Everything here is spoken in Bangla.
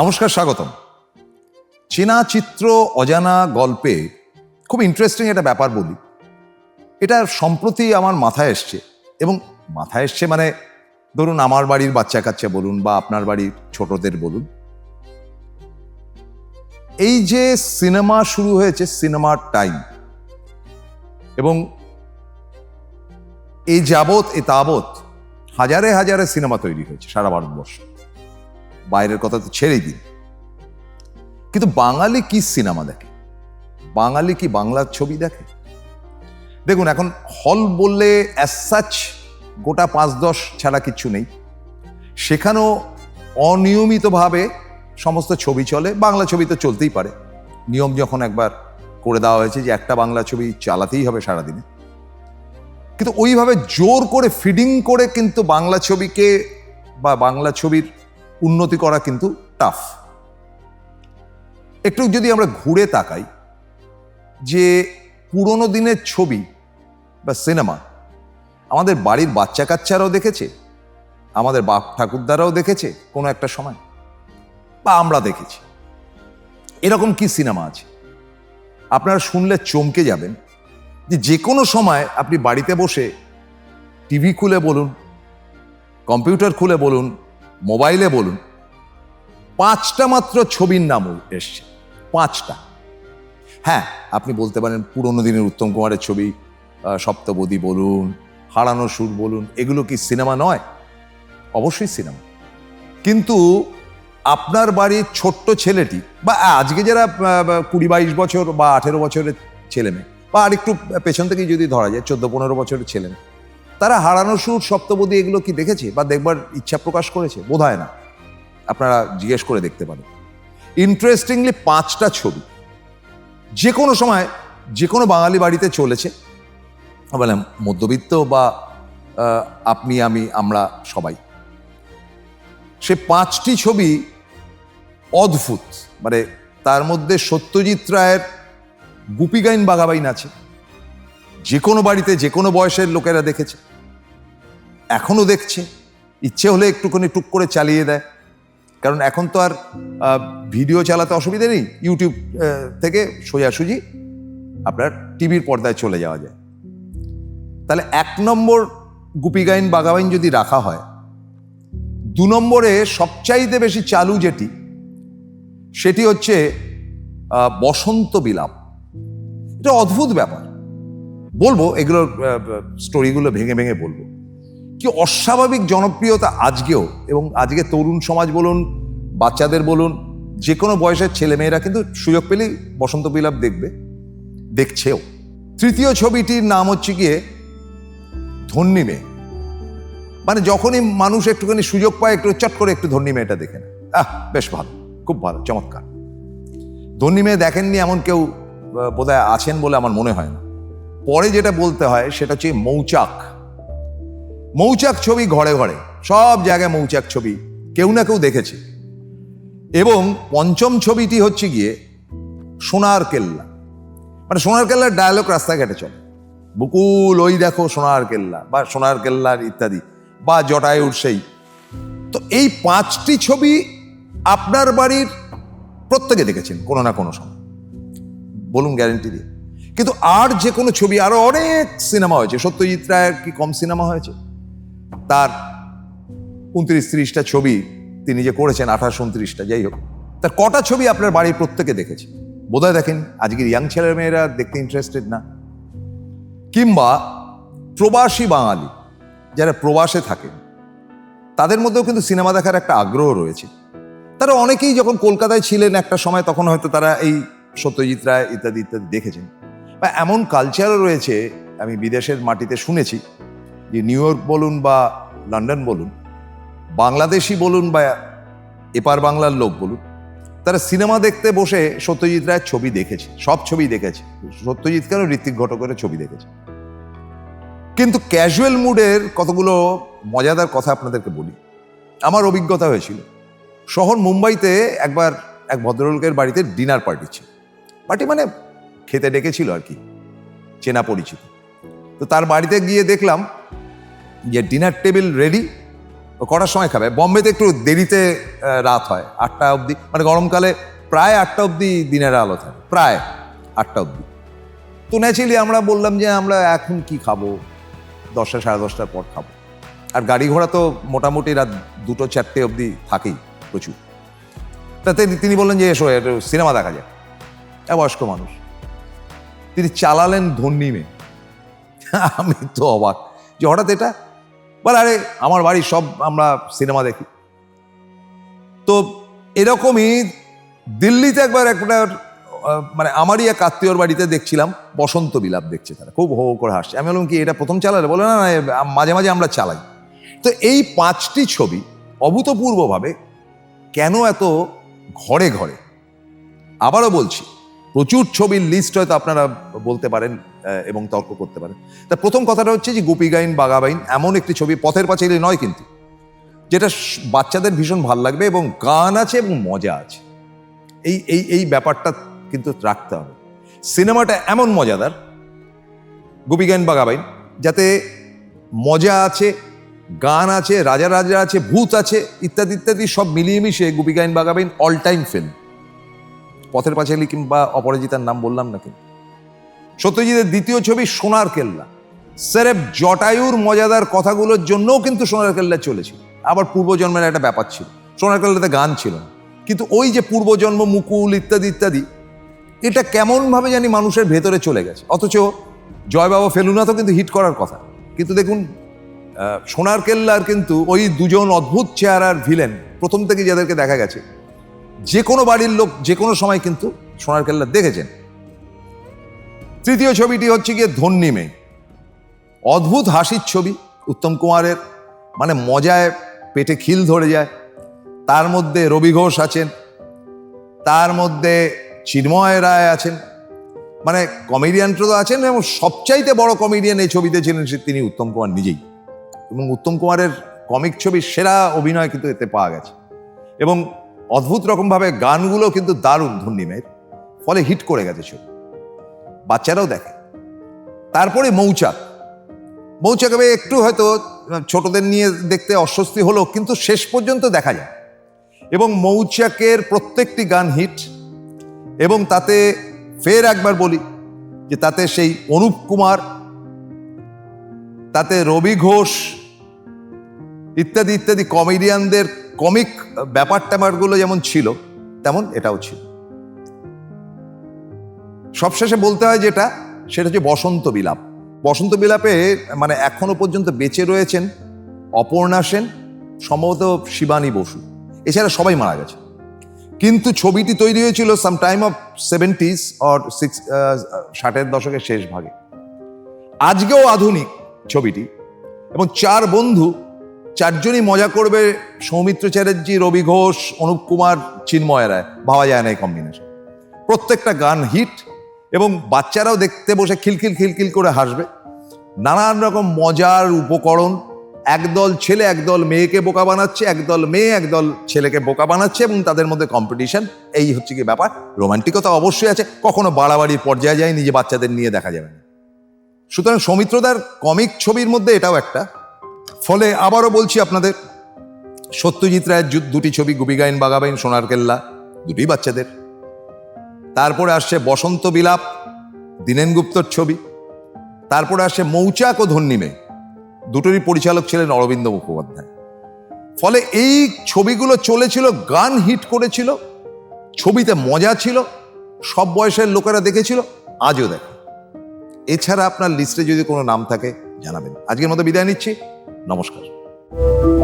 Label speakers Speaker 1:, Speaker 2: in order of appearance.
Speaker 1: নমস্কার, স্বাগতম। চেনা চিত্র, অজানা গল্পে খুব ইন্টারেস্টিং একটা ব্যাপার বলি। এটা সম্প্রতি আমার মাথায় এসছে এবং মাথায় এসছে মানে ধরুন আমার বাড়ির বাচ্চা কাচ্চা বলুন বা আপনার বাড়ির ছোটদের বলুন। এই যে সিনেমা শুরু হয়েছে, সিনেমার টাইম এবং এই যাবৎ, এ তাবৎ হাজারে হাজারে সিনেমা তৈরি হয়েছে সারা ভারতবর্ষ। বাইরের কথা তো ছেড়েই দিন। কিন্তু বাঙালি কি সিনেমা দেখে? বাঙালি কি বাংলার ছবি দেখে? দেখুন, এখন হল বললে অ্যাজ সাচ গোটা পাঁচ দশ ছাড়া কিচ্ছু নেই। সেখানেও অনিয়মিতভাবে সমস্ত ছবি চলে, বাংলা ছবি তো চলতেই পারে। নিয়ম যখন একবার করে দেওয়া হয়েছে যে একটা বাংলা ছবি চালাতেই হবে সারাদিনে। কিন্তু ওইভাবে জোর করে ফিডিং করে কিন্তু বাংলা ছবিকে বা বাংলা ছবির উন্নতি করা কিন্তু টাফ একটু যদি আমরা ঘুরে তাকাই, যে পুরোনো দিনের ছবি বা সিনেমা আমাদের বাড়ির বাচ্চা কাচ্চারাও দেখেছে, আমাদের বাপ ঠাকুরদারাও দেখেছে কোনো একটা সময়, বা আমরা দেখেছি। এরকম কি সিনেমা আছে? আপনারা শুনলে চমকে যাবেন যে যে কোনো সময় আপনি বাড়িতে বসে টিভি খুলে বলুন কম্পিউটার খুলে বলুন মোবাইলে বলুন। পাঁচটা মাত্র ছবির নাম এসছে। পাঁচটা। হ্যাঁ আপনি বলতে পারেন পুরোনো দিনের উত্তম কুমারের ছবি আহ, সপ্তপদী বলুন হারানো সুর বলুন এগুলো কি সিনেমা নয়? অবশ্যই সিনেমা। কিন্তু আপনার বাড়ির ছোট্ট ছেলেটি বা আজকে যারা কুড়ি বাইশ বছর বা আঠেরো বছরের ছেলে মেয়ে বা আরেকটু পেছন থেকেই যদি ধরা যায় চোদ্দ পনেরো বছরের ছেলে মেয়ে তারা হারানো সুর সপ্তপদী এগুলো কি দেখেছে বা দেখবার ইচ্ছা প্রকাশ করেছে? বোধ না। আপনারা জিজ্ঞেস করে দেখতে পারেন। ইন্টারেস্টিংলি পাঁচটা ছবি। যে কোনো সময় যে কোনো বাঙালি বাড়িতে চলেছে। বলে মধ্যবিত্ত বা আপনি, আমি, আমরা সবাই। সে পাঁচটি ছবি অদ্ভুত। মানে তার মধ্যে সত্যজিৎ রায়ের গুপিগাইন বাঘাবাইন আছে। যে কোনো বাড়িতে যে কোনো বয়সের লোকেরা দেখেছে। এখনও দেখছে। ইচ্ছে হলে একটুখানি টুক করে চালিয়ে দেয়। কারণ এখন তো আর ভিডিও চালাতে অসুবিধে নেই। ইউটিউব থেকে সোজাসুজি আপনার টিভির পর্দায় চলে যাওয়া যায়। তাহলে এক নম্বর গুপি গুপিগাইন বাঘাবাইন যদি রাখা হয়, দু নম্বরে সবচাইতে বেশি চালু যেটি, সেটি হচ্ছে বসন্ত বিলাপ। এটা অদ্ভুত ব্যাপার। বলব, এগুলোর স্টোরিগুলো ভেঙে ভেঙে বলব। কি অস্বাভাবিক জনপ্রিয়তা আজকেও এবং আজকে তরুণ সমাজ বলুন, বাচ্চাদের বলুন, যে কোনো বয়সের ছেলেমেয়েরা কিন্তু সুযোগ পেলেই বসন্ত বিলাপ দেখবে, দেখছেও। তৃতীয় ছবিটির নাম হচ্ছে গিয়ে ধন্যী মেয়ে। মানে যখনই মানুষ একটুখানি সুযোগ পায়, একটু চট করে একটু ধন্যী মেয়েটা দেখে নেয়। আহ, বেশ ভালো, খুব ভালো, চমৎকার। ধন্যী মেয়ে দেখেননি এমন কেউ বোধহয় আছেন বলে আমার মনে হয় না। পরে যেটা বলতে হয়, সেটা হচ্ছে মৌচাক। মৌচাক ছবি ঘরে ঘরে, সব জায়গায় মৌচাক ছবি, কেউ না কেউ দেখেছে। এবং পঞ্চম ছবিটি হচ্ছে গিয়ে সোনার কেল্লা। মানে সোনার কেল্লার ডায়ালগ রাস্তাঘাটে চলে। বুকুল, ওই দেখো সোনার কেল্লা বা সোনার কেল্লার ইত্যাদি বা জটায়ুর সেই। তো এই পাঁচটি ছবি আপনার বাড়ির প্রত্যেকে দেখেছেন কোনো না কোনো সময়। বলুন গ্যারেন্টি দিয়ে। কিন্তু আর যে কোনো ছবি, আরও অনেক সিনেমা হয়েছে। সত্যজিৎ রায়ের কি কম সিনেমা হয়েছে? তার উনত্রিশ, ত্রিশটা ছবি তিনি যে করেছেন, আঠাশ, উনত্রিশটা, যাই হোক। তার কটা ছবি আপনার বাড়ির প্রত্যেকে দেখেছে। বোধহয় দেখেন, আজকের ইয়াং ছেলে মেয়েরা দেখতে ইন্টারেস্টেড না। কিংবা প্রবাসী বাঙালি, যারা প্রবাসে থাকেন তাদের মধ্যেও কিন্তু সিনেমা দেখার একটা আগ্রহ রয়েছে। তারা অনেকেই যখন কলকাতায় ছিলেন একটা সময়, তখন হয়তো তারা এই সত্যজিৎ রায় ইত্যাদি ইত্যাদি দেখেছেন। বা এমন কালচারও রয়েছে, আমি বিদেশের মাটিতে শুনেছি যে নিউ ইয়র্ক বলুন বা লন্ডন বলুন, বাংলাদেশি বলুন বা এপার বাংলার লোক বলুন, তারা সিনেমা দেখতে বসে সত্যজিৎ রায়ের ছবি দেখেছে, সব ছবি দেখেছে। সত্যজিৎ কেন ঋত্বিক ঘটকের ছবি দেখেছে? কিন্তু ক্যাজুয়াল মুডের কতগুলো মজাদার কথা আপনাদেরকে বলি। আমার অভিজ্ঞতা হয়েছিল, শহর মুম্বাইতে একবার এক ভদ্রলোকের বাড়িতে ডিনার পার্টি ছিল। পার্টি মানে খেতে ডেকেছিল আর কি, চেনা পরিচিত। তো তার বাড়িতে গিয়ে দেখলাম যে ডিনার টেবিল রেডি ও কটার সময় খাবে। বম্বেতে একটু দেরিতে রাত হয়, আটটা অবধি। মানে গরমকালে প্রায় আটটা অবধি দিনের আলো থাকে। প্রায় আটটা অবধি। তো ন্যাচারালি আমরা বললাম যে আমরা এখন কি খাব? দশটা, সাড়ে দশটার পর খাব। আর গাড়ি ঘোড়া তো মোটামুটি রাত দুটো, চারটে অবধি থাকেই প্রচুর। তাতে তিনি বললেন যে এসো, একটু সিনেমা দেখা যায় বয়স্ক মানুষ। তিনি চালালেন ধন্যি মেয়ে। আমি তো অবাক। যে হঠাৎ এটা বলে, আরে, আমার বাড়ি সব আমরা সিনেমা দেখি। তো এরকমই দিল্লিতে একবার একটা মানে আমারই এক আত্মীয়র বাড়িতে দেখছিলাম, বসন্ত বিলাপ দেখছে তারা, খুব হো করে হাসছে। আমি বললাম, কি, এটা প্রথম চালালে? বলে, না মাঝে মাঝে আমরা চালাই। তো এই পাঁচটি ছবি অভূতপূর্বভাবে কেন এত ঘরে ঘরে? আবারও বলছি, প্রচুর ছবির লিস্ট হয়তো আপনারা বলতে পারেন এবং তর্ক করতে পারে। তা প্রথম কথাটা হচ্ছে যে গোপী গাইন বাগাবাইন এমন একটি ছবি পথের পাঁচালী নয় কিন্তু, যেটা বাচ্চাদের ভীষণ ভালো লাগবে এবং গান আছে এবং মজা আছে। এই এই এই ব্যাপারটা কিন্তু রাখতে হবে। সিনেমাটা এমন মজাদার গোপী গাইন বাগাবাইন যাতে মজা আছে, গান আছে, রাজা রাজা আছে, ভূত আছে, ইত্যাদি ইত্যাদি সব মিলিয়ে মিশে Goopy Gyne Bagha Byne all time film Pather Panchali কিংবা অপরাজিতার নাম বললাম না কিন্তু। সত্যজিতের দ্বিতীয় ছবি সোনার কেল্লা। সেরেব জটায়ুর মজাদার কথাগুলোর জন্যও কিন্তু সোনার কেল্লা চলেছিল। আবার পূর্বজন্মের একটা ব্যাপার ছিল। সোনার কেল্লাতে গান ছিল কিন্তু ওই যে পূর্বজন্ম মুকুল ইত্যাদি ইত্যাদি, এটা কেমনভাবে জানি মানুষের ভেতরে চলে গেছে। অথচ জয়বাবা ফেলুনা তো কিন্তু হিট করার কথা। কিন্তু দেখুন সোনার কেল্লার কিন্তু ওই দুজন অদ্ভুত চেহারার ভিলেন, প্রথম থেকে যাদেরকে দেখা গেছে, যে কোনো বাড়ির লোক, যে কোনো সময় কিন্তু সোনার কেল্লা দেখেছেন। তৃতীয় ছবিটি হচ্ছে গিয়ে ধন্যি মেয়ে। অদ্ভুত হাসির ছবি, উত্তম কুমারের মানে মজায় পেটে খিল ধরে যায়। তার মধ্যে রবি ঘোষ আছেন, তার মধ্যে চিন্ময় রায় আছেন। মানে কমেডিয়ান তো আছেন এবং সবচাইতে বড় কমেডিয়ান এই ছবিতে ছিলেন তিনি উত্তম কুমার নিজেই। এবং উত্তম কুমারের কমিক ছবির সেরা অভিনয় কিন্তু এতে পাওয়া গেছে। এবং অদ্ভুত রকমভাবে গানগুলো কিন্তু দারুণ ধন্যিমের ফলে হিট করে গেছে ছবি। বাচ্চারাও দেখে। তারপরে মৌচাক। মৌচাক একটু হয়তো ছোটদের নিয়ে দেখতে অস্বস্তি হলো, কিন্তু শেষ পর্যন্ত দেখা যায়। এবং মৌচাকের প্রত্যেকটি গান হিট, এবং তাতে ফের একবার বলি যে তাতে সেই অনুপ কুমার, তাতে রবি ঘোষ, ইত্যাদি ইত্যাদি কমেডিয়ানদের কমিক ব্যাপার ট্যাপারগুলো যেমন ছিল, তেমন এটাও ছিল। সবশেষে বলতে হয় যেটা, সেটা হচ্ছে বসন্ত বিলাপ। বসন্ত বিলাপে মানে এখনও পর্যন্ত বেঁচে রয়েছেন অপর্ণা সেন, সম্ভবত শিবানী বসু। এছাড়া সবাই মারা গেছে। কিন্তু ছবিটি তৈরি হয়েছিল some time of seventies or six ষাটের দশকের শেষ ভাগে। আজকেও আধুনিক ছবিটি এবং চার বন্ধু, চারজনই মজা করবে সৌমিত্র চ্যাটার্জি, রবি ঘোষ, অনুপ কুমার, চিন্ময় রায়। ভাবা যায় না এই কম্বিনেশন প্রত্যেকটা গান হিট এবং বাচ্চারাও দেখতে বসে খিলখিল খিলখিল করে হাসবে। নানান রকম মজার উপকরণ, একদল ছেলে একদল মেয়েকে বোকা বানাচ্ছে, একদল মেয়ে একদল ছেলেকে বোকা বানাচ্ছে এবং তাদের মধ্যে কম্পিটিশন এই হচ্ছে কি ব্যাপার? রোমান্টিকতা অবশ্যই আছে, কখনো বাড়াবাড়ির পর্যায়ে যায় নিজে বাচ্চাদের নিয়ে দেখা যাবে না। সুতরাং সৌমিত্রদার কমিক ছবির মধ্যে এটাও একটা। ফলে আবারও বলছি আপনাদের, সত্যজিৎ রায়ের দুটি ছবি গুবি গাইন বাগাবাইন, সোনার কেল্লা দুটি বাচ্চাদের। তারপরে আসছে বসন্ত বিলাপ দীনেন গুপ্তর ছবি। তারপরে আসছে মৌচাক ও ধন্যিমে দুটোরই পরিচালক ছিলেন অরবিন্দ মুখোপাধ্যায়। ফলে এই ছবিগুলো চলেছিল, গান হিট করেছিল, ছবিতে মজা ছিল, সব বয়সের লোকেরা দেখেছিল, আজও দেখে। এছাড়া আপনার লিস্টে যদি কোনো নাম থাকে, জানাবেন। আজকের মতো বিদায় নিচ্ছি। নমস্কার।